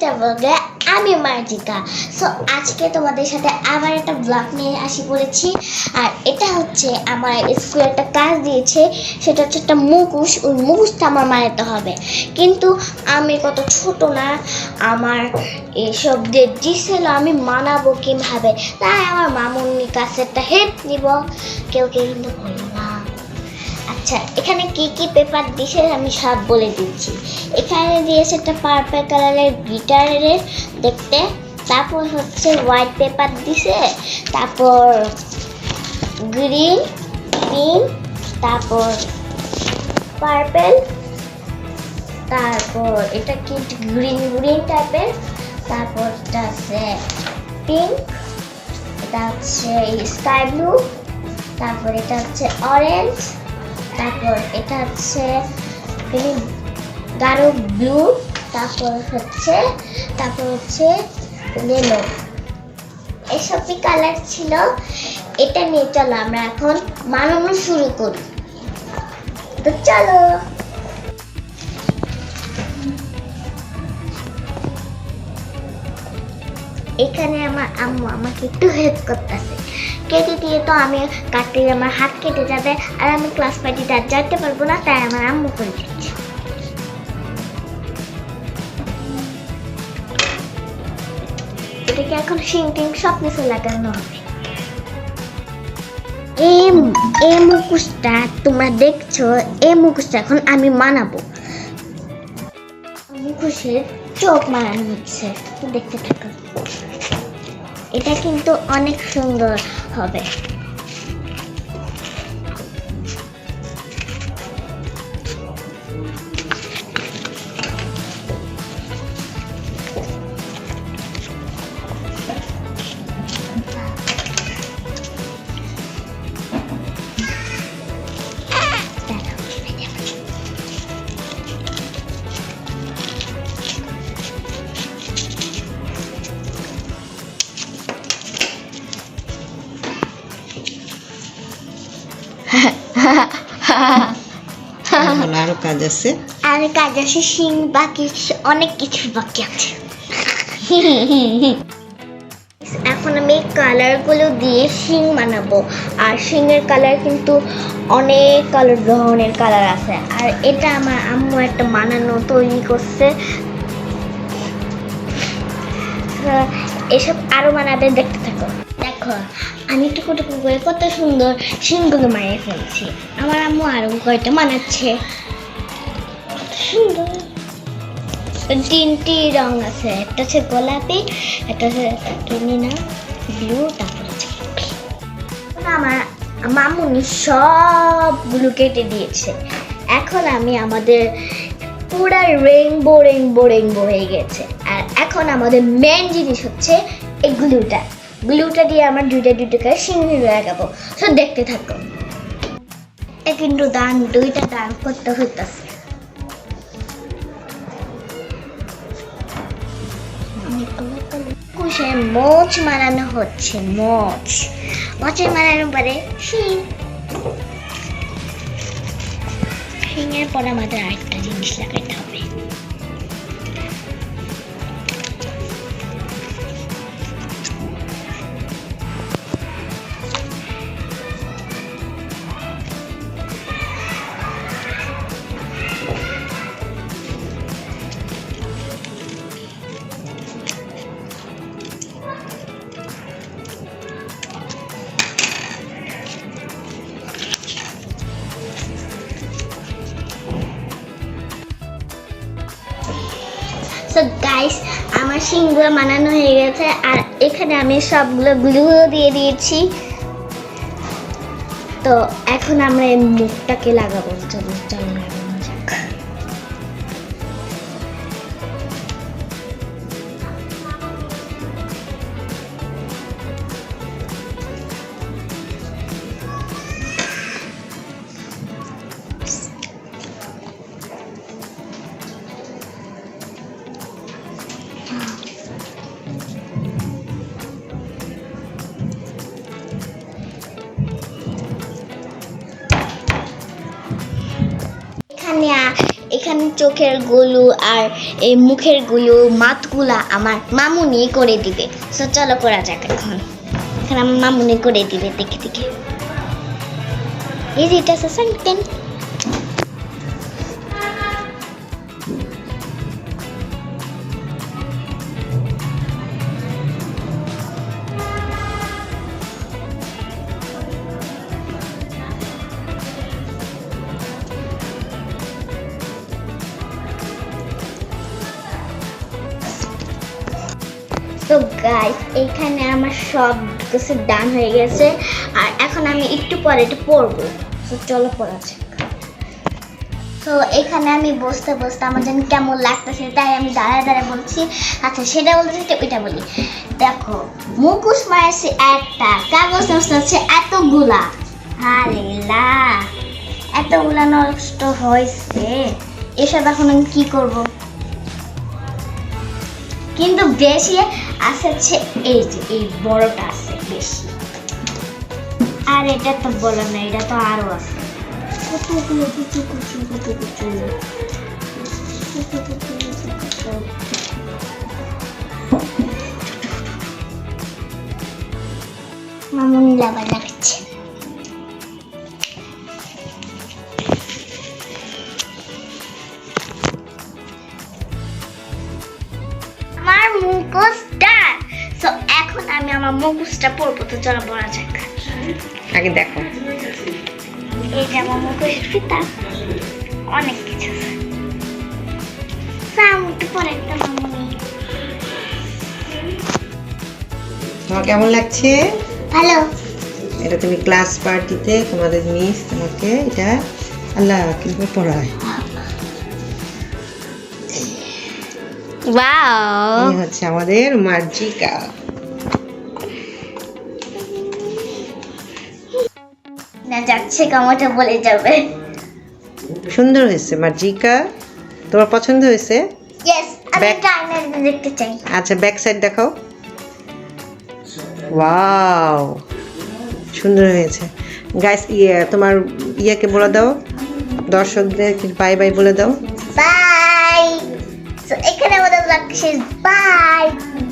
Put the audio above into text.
একটা ব্লগে আমি মার্জিকা সো আজকে তোমাদের সাথে আবার একটা ব্লগ নিয়ে আসি পড়েছি আর এটা হচ্ছে আমার স্কুলে একটা কাজ দিয়েছে, সেটা হচ্ছে একটা মুখোশ। ওই মুখোশটা আমার বানাতে হবে। কিন্তু আমি কত ছোট না, আমার এসব যে দিছিল, আমি মানাবো কীভাবে? তাই আমার মামুনির কাছে একটা হেল্প নিব। কেউ কেউ কিন্তু বলল না আচ্ছা এখানে কি কি পেপার দিয়েছে আমি সব বলে দিচ্ছি। এখানে দিয়েছে একটা পার্পল কালারের গিটারের দেখতে, তারপর হচ্ছে হোয়াইট পেপার দিছে তারপর গ্রিন গ্রিন তারপর পার্পল তারপর এটা কি গ্রিন গ্রিন টাইপের তারপর এটা আছে পিঙ্ক এটা হচ্ছে স্কাই ব্লু তারপর এটা হচ্ছে অরেঞ্জ তারপর এটা হচ্ছে গাঢ় ব্লু তারপর হচ্ছে তারপর হচ্ছে লেলো এসবই কালার ছিল। এটা নিয়ে চলো আমরা এখন বানানো শুরু করি। তো চলো। এখানে আমার আম্মু আমাকে একটু হেল্প করতেছে। কেটে দিয়ে তো আমি কাটতে আমার হাত কেটে যাবে আর আমি ক্লাস পার্টিতে আর যেতে পারব না, তাই আমার আম্মু করে দিচ্ছে এটাকে এখন শিং টিং সব কিছু লাগানো হবে। এই এই মুখোশটা তোমরা দেখছ, এই মুখোশটা এখন আমি মানাবো। মুখোশের চোখ মানানো হচ্ছে দেখতে থাকো। এটা কিন্তু অনেক সুন্দর হবে। এখন আরও কাজ আছে। আর কাজ আছে, শিং বাকি অনেক কিছু বাকি আছে। এখন আমি কালারগুলো দিয়ে শিং বানাবো। আর শিংয়ের কালার কিন্তু অনেক কালার ধরনের কালার আছে। আর এটা আমার আম্মু একটা বানানো তৈরি করছে। এসব আরও বানাবে, দেখতে থাকো। দেখো, আমি টুকু টুকু করে কত সুন্দর শিংগুলো মারিয়ে ফেলছি। আমার আম্মু আরও কয়টা বানাচ্ছে সুন্দর। তিনটি রং আছে, একটা হচ্ছে গোলাপি, একটা হচ্ছে না ব্লু, তারপর আমার মামুনি সবগুলো কেটে দিয়েছে। এখন আমি আমাদের পুরা রেইনবো রেইনবো রেইনবো হয়ে গেছে। আর এখন আমাদের মেন জিনিস হচ্ছে এই গ্লুটা দিয়ে আমরা দুইটা দুইটা করে সিঙ্গি লাগাবো সো দেখতে থাকো। কিন্তু দান, দুইটা দান করতে হইতেছে। কুশে মোচ মারানো হচ্ছে, মোচ। মোচে মারানো পরে শিং। শিঙের পর আমাদের আরেকটা জিনিস লাগাইতে হবে। গাইস আমার শিংগুলো বানানো হয়ে গেছে, আর এখানে আমি সবগুলো গ্লু দিয়ে দিয়েছি। তো এখন আমরা এই মুখটাকে লাগাবো। চলো চলো। চোখেরগুলো আর এই মুখেরগুলো মাতগুলা আমার মামুনি করে দিবে। সো চলো করা যাক এখন। এখন আমার মামুনি করে দিবে, দেখে দেখে। এই যে এটা তো গাইস এখানে আমার সব কিছু ডান হয়ে গেছে। আর এখন আমি একটু পরে এটা পরবো। তো চলো পড়া তো এখানে আমি বসতে বসতে আমার যেন কেমন লাগতেছে তাই আমি দাঁড়ায় দাঁড়ায় বলছি। আচ্ছা সেটা বলতে চাই, ওইটা বলি। দেখো মুখোশ মারছে একটা কাগজ নষ্ট হচ্ছে এতগুলা। হালিলা এতগুলা নষ্ট হয়েছে। এসব এখন আমি কি করব? কিন্তু বেশি আছে হচ্ছে এই যে এই বড়টা আছে বেশি আর এটা তো বলো না এটা তো আরও আছে মামুনি লাগছে মুখোশটা তো এখন আমি আমার মুখোশটা পরবো তো চলো বলা যাক। আগে দেখো। এই যে আমার ফিতা অনেক কিছু তোমার কেমন লাগছে? ভালো। এটা তুমি ক্লাস পার্টিতে তোমাদের মিস তোমাকে এটা আল্লাহ কিন্তু পড়ায়। ওয়াও হচ্ছে আমাদের মার্জিকা। না যাচ্ছে কামটা বলে যাবে। সুন্দর হয়েছে মার্জিকা। তোমার পছন্দ হয়েছে? দেখতে চাই। আচ্ছা ব্যাক সাইড দেখাও। ওয়াও সুন্দর হয়েছে। গাইস ইয়ে তোমার ইয়েকে বলে দাও। দর্শকদের বাই বাই বলে দাও। Bye So, ikaw na walang luck Bye!